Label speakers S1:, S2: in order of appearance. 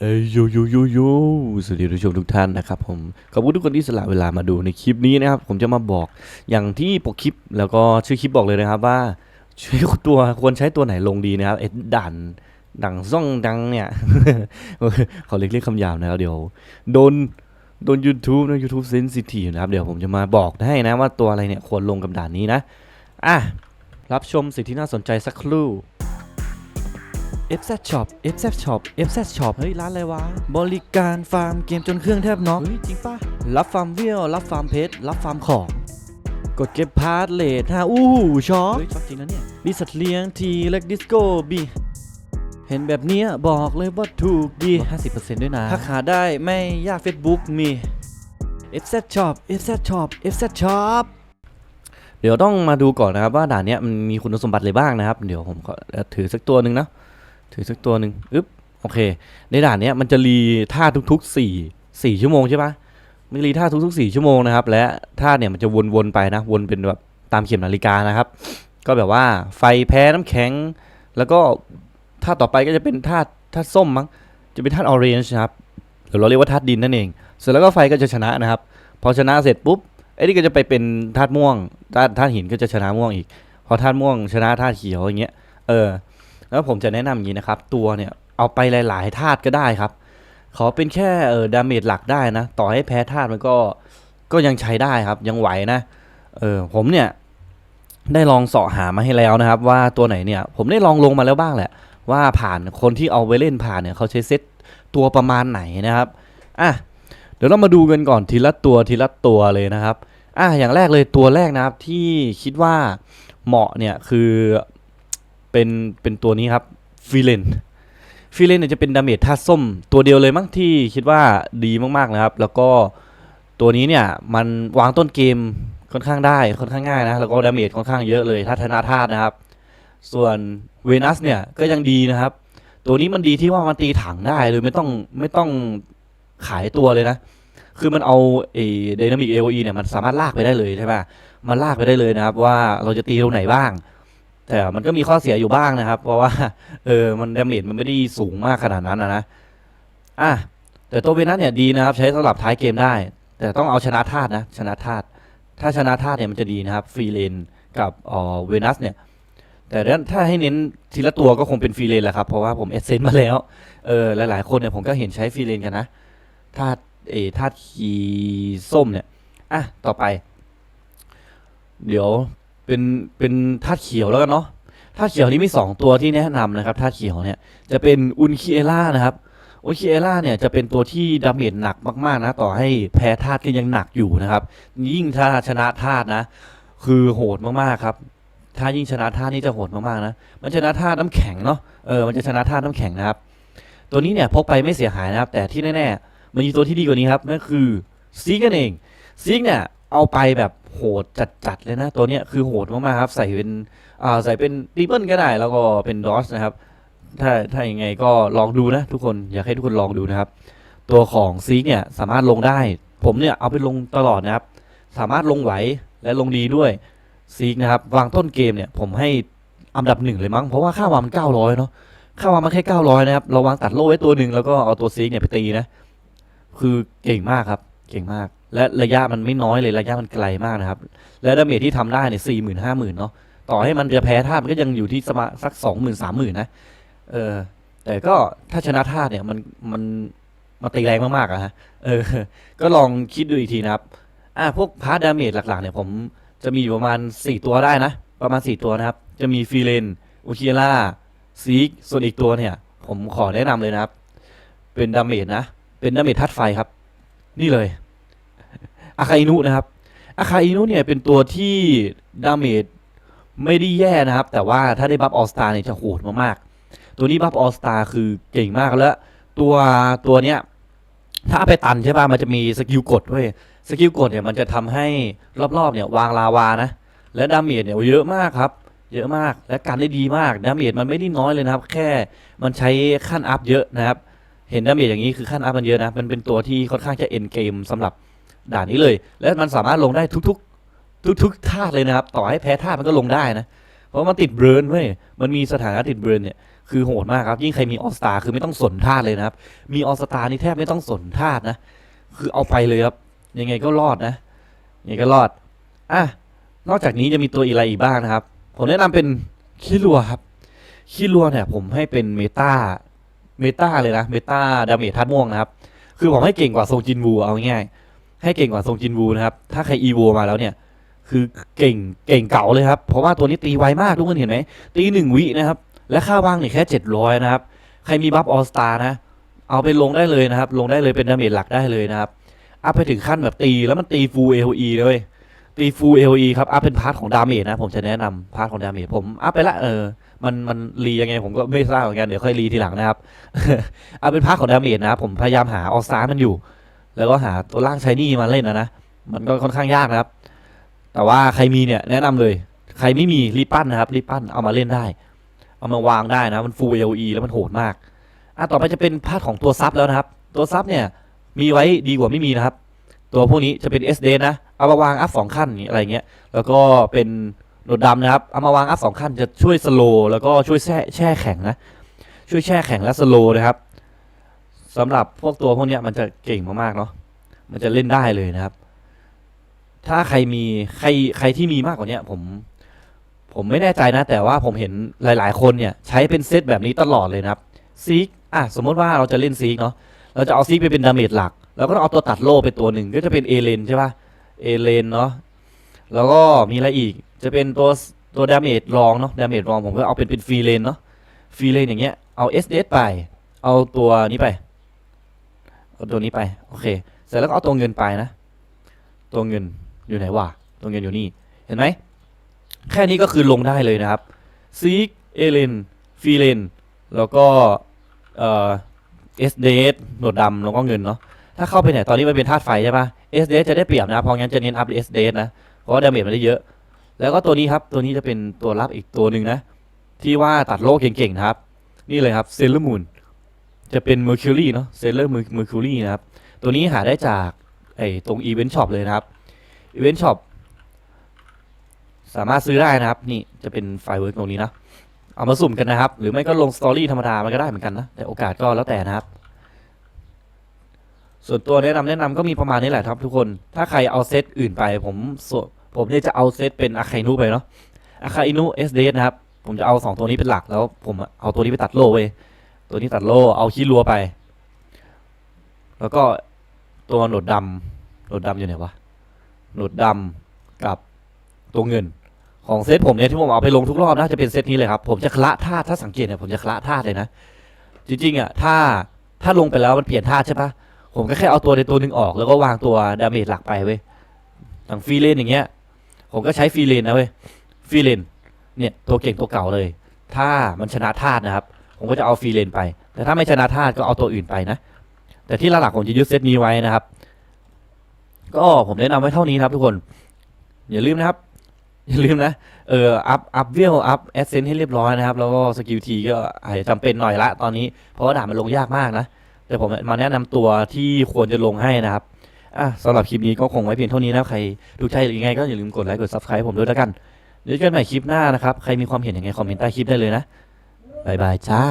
S1: เอ้ยโยโยโยโยสวัสดีผู้ชมทุกท่านนะครับผมขอบคุณทุกคนที่สละเวลามาดูในคลิปนี้นะครับ ผมจะมาบอกอย่างที่ปกคลิปแล้วก็ชื่อคลิปบอกเลยนะครับว่าช่วยตัวควรใช้ตัวไหนลงดีนะครับไอ้ด่านดังซ่องดังเนี่ยขอเรียกเรียกคำหยาบนะครับเดี๋ยวโดนโดน YouTube นะ YouTube Sensitive นะครับเดี๋ยวผมจะมาบอกให้นะว่าตัวอะไรเนี่ยควรลงกับด่านนี้นะอะรับชมสิ่งที่น่าสนใจสักครู่ FZ Shop FZ Shop FZ Shop เฮ้ย ร้านอะไรวะ บริการฟาร์มเกมจนเครื่องแทบน็อกเฮ้ย จริงปะรับฟาร์มเวลรับฟาร์มเพชรรับฟาร์มของ กดเก็บพาร์ทเลทฮะอู้หูช็อปเฮ้ยช็อปจริงนะเนี่ยมีสัตว์เลี้ยงทีเล็กดิสโก้บีเห็นแบบเนี้ยบอกเลยว่าถูกดี 50%ด้วยนะ ถ้าขาได้ไม่ยาก Facebook มี FZ Shop FZ Shop FZ Shop เดี๋ยวต้องมาดูก่อนนะครับว่าด่านเนี้ยมันมีคุณสมบัติอะไรบ้างนะครับ เดี๋ยวผมขอถือสักตัวหนึ่งนะ ถือสักตัวหนึ่งอึ๊บโอเค ในด่านนี้มันจะรีท่าทุกๆสี่สี่ชั่วโมงใช่ปะมันรีท่าทุกๆสี่ชั่วโมงนะครับ และท่าเนี่ยมันจะวนๆไปนะ วนเป็นแบบตามเข็มนาฬิกานะครับ ก็แบบว่าไฟแพ้น้ำแข็ง แล้วก็ท่าต่อไปก็จะเป็นท่าท่าส้มมั้ง จะเป็นท่าออเรนจ์นะครับหรือเราเรียกว่าท่าดินนั่นเอง เสร็จแล้วก็ไฟก็จะชนะนะครับ พอชนะเสร็จปุ๊บไอ้นี่ก็จะไปเป็นธาตุม่วงธาตุธาตุหินก็จะชนะม่วงอีก พอธาตุม่วงชนะธาตุเขียวอย่างเงี้ย เออ แล้วผมจะแนะนำอย่างนี้นะครับ ตัวเนี่ยเอาไปหลาย ๆ ธาตุก็ได้ครับ ขอเป็นแค่เออดาเมจหลักได้นะ ต่อให้แพ้ธาตุมันก็ก็ยังใช้ได้ครับ ยังไหวนะ เออผมเนี่ยได้ลองเสาะหามาให้แล้วนะครับ ว่าตัวไหนเนี่ย ผมได้ลองลงมาแล้วบ้างแหละ ว่าผ่านคนที่เอาไปเล่นผ่านเนี่ยเขาใช้เซตตัวประมาณไหนนะครับอะเดี๋ยวเรามาดูกันก่อนทีละตัวทีละตัวเลยนะครับอะอย่างแรกเลยตัวแรกนะครับที่คิดว่าเหมาะเนี่ยคือ เป็นเป็นตัวนี้ครับฟิเลนฟิเลนเนี่ยจะเป็นดาเมจธาตุส้มตัวเดียวเลยมั้งที่คิดว่าดีมากๆนะครับ แล้วก็ตัวนี้เนี่ยมันวางต้นเกมค่อนข้างได้ค่อนข้างง่ายนะแล้วก็ดาเมจค่อนข้างเยอะเลยถ้าธนาธาตุนะครับ ส่วนเวนัสเนี่ยก็ยังดีนะครับ ตัวนี้มันดีที่ว่ามันตีถังได้เลยไม่ต้องไม่ต้องขายตัวเลยนะ คือมันเอาไอ้ไดนามิกเอโอเนี่ยมันสามารถลากไปได้เลยใช่ไหมมันลากไปได้เลยนะครับ ว่าเราจะตีตรงไหนบ้าง แต่มันก็มีข้อเสียอยู่บ้างนะครับ เพราะว่า เออ มันดาเมจมันไม่ได้สูงมากขนาดนั้นนะนะ อะ แต่ตัวเวนัสเนี่ยดีนะครับ ใช้สำหรับท้ายเกมได้ แต่ต้องเอาชนะธาตุนะ ชนะธาตุ ถ้าชนะธาตุเนี่ยมันจะดีนะครับ ฟรีเลนกับอ๋อเวนัสเนี่ย แต่ถ้าให้เน้นทีละตัวก็คงเป็นฟรีเลนแหละครับ เพราะว่าผมเอเซนมาแล้ว เออ หลายๆคนเนี่ยผมก็เห็นใช้ฟรีเลนกันนะ ธาตุ เอธาตุขีส้มเนี่ย อะ ต่อไป เดี๋ยว เป็นเป็นธาตุเขียวแล้วกันเนาะธาตุเขียวนี้มีสองตัวที่แนะนำนะครับธาตุเขียวเนี่ยจะเป็นอุนคิเอล่านะครับอุนคิเอล่าเนี่ยจะเป็นตัวที่ดาเมจหนักมากๆนะต่อให้แพ้ธาตุก็ยังหนักอยู่นะครับ ยิ่งถ้าชนะธาตุนะ คือโหดมากๆครับถ้ายิ่งชนะธาตุนี่จะโหดมากๆนะมันชนะธาตุน้ำแข็งเนาะเออมันจะชนะธาตุน้ำแข็งนะครับตัวนี้เนี่ยพกไปไม่เสียหายนะครับ แต่ที่แน่ๆมันมีตัวที่ดีกว่านี้ครับนั่นคือซีกนั่นเองซีกเนี่ยเอาไปแบบ โหดจัดๆเลยนะ ตัวเนี้ยคือโหดมากๆครับ ใส่เป็นอ่าใส่เป็นดิเปิลก็ได้แล้วก็เป็นดอสนะครับ ถ้าถ้ายังไงก็ลองดูนะทุกคนอยากให้ทุกคนลองดูนะครับ ตัวของซีกเนี่ยสามารถลงได้ ผมเนี่ยเอาไปลงตลอดนะครับ สามารถลงไหวและลงดีด้วยซีกนะครับ วางต้นเกมเนี่ยผมให้อันดับหนึ่งเลยมั้งเพราะว่าค่าวางมันเก้าร้อยเนาะค่าวางมันแค่เก้าร้อยนะครับเราวางตัดโล่ไว้ตัวหนึ่งแล้วก็เอาตัวซีกเนี่ยไปตีนะ คือเก่งมากครับ เก่งมาก และระยะมันไม่น้อยเลยระยะมันไกลมากนะครับ และดาเมจที่ทำได้เนี่ยสี่หมื่นห้าหมื่นเนาะต่อให้มันจะแพ้ธาตุมันก็ยังอยู่ที่สมาสักสองหมื่นสามหมื่นนะเออแต่ก็ถ้าชนะธาตุเนี่ยมันมันมันตีแรงมากๆอะฮะเออ ก็ลองคิดดูอีกทีนะครับอะพวกพาร์ทดาเมจหลักๆเนี่ยผมจะมีอยู่ประมาณสี่ตัวได้นะ ประมาณสี่ตัวนะครับ จะมีฟีเลนอุคิล่าซีกส่วนอีกตัวเนี่ย ผมขอแนะนำเลยนะครับ เป็นดาเมจนะ เป็นดาเมจธาตุไฟครับ นี่เลย อาคาอินุนะครับอาคาอินุเนี่ยเป็นตัวที่ดาเมจไม่ได้แย่นะครับ แต่ว่าถ้าได้บัฟออสตาเนี่ยจะโหดมากๆ ตัวนี้บัฟออสตาคือเก่งมากแล้ว ตัวตัวเนี้ยถ้าไปตันใช่ป่ะมันจะมีสกิลกดด้วยสกิลกดเนี่ยมันจะทำให้รอบๆเนี่ยวางลาวานะ และดาเมจเนี่ยเยอะมากครับ เยอะมากและการได้ดีมากดาเมจมันไม่ได้น้อยเลยนะครับ แค่มันใช้ขั้นอัพเยอะนะครับ เห็นดาเมจอย่างนี้คือขั้นอัพมันเยอะนะมันเป็นตัวที่ค่อนข้างจะเอ็นเกมสำหรับ ด่านนี้เลย และมันสามารถลงได้ทุกๆ ทุกๆท่าเลยนะครับ ต่อให้แพ้ท่ามันก็ลงได้นะ เพราะมันติดเบิร์นเว้ยมันมีสถานะติดเบิร์นเนี่ยคือโหดมากครับ ยิ่งใครมีออสตาคือไม่ต้องสนท่าเลยนะครับ มีออสตานี่แทบไม่ต้องสนท่านะ คือเอาไปเลยครับ ยังไงก็รอดนะ ยังไงก็รอด อะ นอกจากนี้จะมีตัวอะไรอีกบ้างนะครับ ผมแนะนำเป็นคิรัวครับคิรัวเนี่ยผมให้เป็นเมตาเมตาเลยนะ เมตาดาเมจทัดม่วงนะครับ คือผมให้เก่งกว่าทรงจินวูเอาง่าย ให้เก่งกว่าทรงจินวูนะครับ ถ้าใครอีโวมาแล้วเนี่ย คือเก่งเก่งเก่าเลยครับ เพราะว่าตัวนี้ตีไวมากทุกคนเห็นไหมตีหนึ่งวินะครับ และค่าว่างเนี่ยแค่เจ็ดร้อยนะครับ ใครมีบัฟออสตานะ เอาไปลงได้เลยนะครับ ลงได้เลยเป็นดาเมจหลักได้เลยนะครับ อัพไปถึงขั้นแบบตีแล้วมันตีฟูลเอลอีเลยตีฟูลเอลีครับ อัพเป็นพาร์ทของดาเมจนะ ผมจะแนะนำพาร์ทของดาเมจผมอัพไปละเออมันมันรียังไงผมก็ไม่ทราบเหมือนกันเดี๋ยวค่อยรีทีหลังนะครับ เอาเป็นพาร์ทของดาเมจนะครับผมพยายามหาออสตามันอยู่ แล้วก็หาตัวล่างชายนี่มาเล่นนะนะมันก็ค่อนข้างยากนะครับ แต่ว่าใครมีเนี่ยแนะนำเลย ใครไม่มีรีปั้นนะครับรีปั้นเอามาเล่นได้ เอามาวางได้นะมันฟูเอลีแล้วมันโหดมากอะต่อไปจะเป็นพาร์ทของตัวซับแล้วนะครับ ตัวซับเนี่ยมีไว้ดีกว่าไม่มีนะครับ ตัวพวกนี้จะเป็น SD นะเอามาวางอัพสองขั้นอะไรเงี้ยแล้วก็เป็นโนดดำนะครับเอามาวางอัพสองขั้นจะช่วยสโลว์แล้วก็ช่วยแช่แช่แข็งนะช่วยแช่แข็งและสโลว์นะครับ สำหรับพวกตัวพวกเนี้ยมันจะเก่งมากๆเนาะมันจะเล่นได้เลยนะครับ ถ้าใครมีใครใครที่มีมากกว่าเนี้ยผม ผมไม่แน่ใจนะ แต่ว่าผมเห็นหลาย ๆ คนเนี่ย ใช้เป็นเซตแบบนี้ตลอดเลยนะครับซีกอะสมมติว่าเราจะเล่นซีกเนาะเราจะเอาซีกไปเป็นดาเมจหลัก แล้วก็ต้องเอาตัวตัดโล่ไปตัวหนึ่งก็จะเป็นเอเลนใช่ปะเอเลนเนาะแล้วก็มีอะไรอีก จะเป็นตัวตัวดาเมจรองเนาะดาเมจรองผมก็เอาเป็นเป็นฟรีเลนเนาะฟรีเลนอย่างเงี้ยเอาเอสเดไป เอาตัวนี้ไป เอาตัวนี้ไป โอเค เสร็จแล้วก็เอาตัวเงินไปนะ ตัวเงินอยู่ไหนวะ ตัวเงินอยู่นี่ เห็นไหม แค่นี้ก็คือลงได้เลยนะครับ ซีก เอเลน ฟีเลน แล้วก็ เอ่อ s d s หนวดดำแล้วก็เงินเนาะ ถ้าเข้าไปเนี่ย ตอนนี้มันเป็นธาตุไฟใช่ปะ s d s จะได้เปรียบนะ เพราะงั้นจะเน้นอัพ s d s นะ เพราะว่าดาเมจมันได้เยอะ แล้วก็ตัวนี้ครับ ตัวนี้จะเป็นตัวรับอีกตัวหนึ่งนะ ที่ว่าตัดโลกเก่งๆนะครับ นี่เลยครับเซเลอร์มูน จะเป็น Mercury เนาะเซเลอร์ Mercury นะครับ ตัวนี้หาได้จากไอ้ตรง Event Shop เลยนะครับ Event Shop สามารถซื้อได้นะครับ นี่จะเป็นไฟเวิร์กตรงนี้นะ เอามาสุ่มกันนะครับ หรือไม่ก็ลงสตอรี่ธรรมดา มันก็ได้เหมือนกันนะ แต่โอกาสก็แล้วแต่นะครับ ส่วนตัวแนะนำแนะนำก็มีประมาณนี้แหละครับทุกคน ถ้าใครเอาเซตอื่นไป ผมผมเนี่ยจะเอาเซตเป็นอาคาอินุไปเนาะอาคาอินุเอสเดนะครับ ผมจะเอาสองตัวนี้เป็นหลักแล้ว ผมเอาตัวนี้ไปตัดโล่เว้ ตัวนี้ตัดโล่เอาขี้รัวไป แล้วก็ตัวหนวดดำหนวดดำอยู่ไหนวะหนวดดำกับตัวเงิน ของเซตผมเนี่ยที่ผมเอาไปลงทุกรอบนะจะเป็นเซตนี้เลยครับ ผมจะคละธาตุถ้าสังเกตเนี่ยผมจะคละธาตุเลยนะ จริงๆอะถ้าถ้าลงไปแล้วมันเปลี่ยนธาตุใช่ปะผมก็แค่เอาตัวในตัวหนึ่งออก แล้วก็วางตัวดาเมจหลักไปเว้ยอย่างฟรีเลนอย่างเงี้ย ผมก็ใช้ฟรีเลนนะเว้ยฟรีเลนเนี่ยตัวเก่งตัวเก่าเลย ถ้ามันชนะธาตุนะครับ ผมก็จะเอาฟรีเลนไป แต่ถ้าไม่ชนะธาตุก็เอาตัวอื่นไปนะ แต่ที่หลักๆผมจะยึดเซตนี้ไว้นะครับ ก็ผมแนะนำไว้เท่านี้ครับทุกคน อย่าลืมนะครับ อย่าลืมนะ เออ อัพ อัพเวล อัพแอสเซนต์ให้เรียบร้อยนะครับ แล้วก็สกิลทีก็อาจจะจำเป็นหน่อยละตอนนี้ เพราะว่าด่านมันลงยากมากนะ แต่ผมมาแนะนำตัวที่ควรจะลงให้นะครับอะสำหรับคลิปนี้ก็คงไว้เพียงเท่านี้นะใครดูใจหรือยังไงก็อย่าลืมกดไลค์กด subscribe ผมด้วยแล้วกันเดี๋ยวเจอกันใหม่คลิปหน้านะครับ ใครมีความเห็นยังไงคอมเมนต์ใต้คลิปได้เลยนะ บายบายจ้า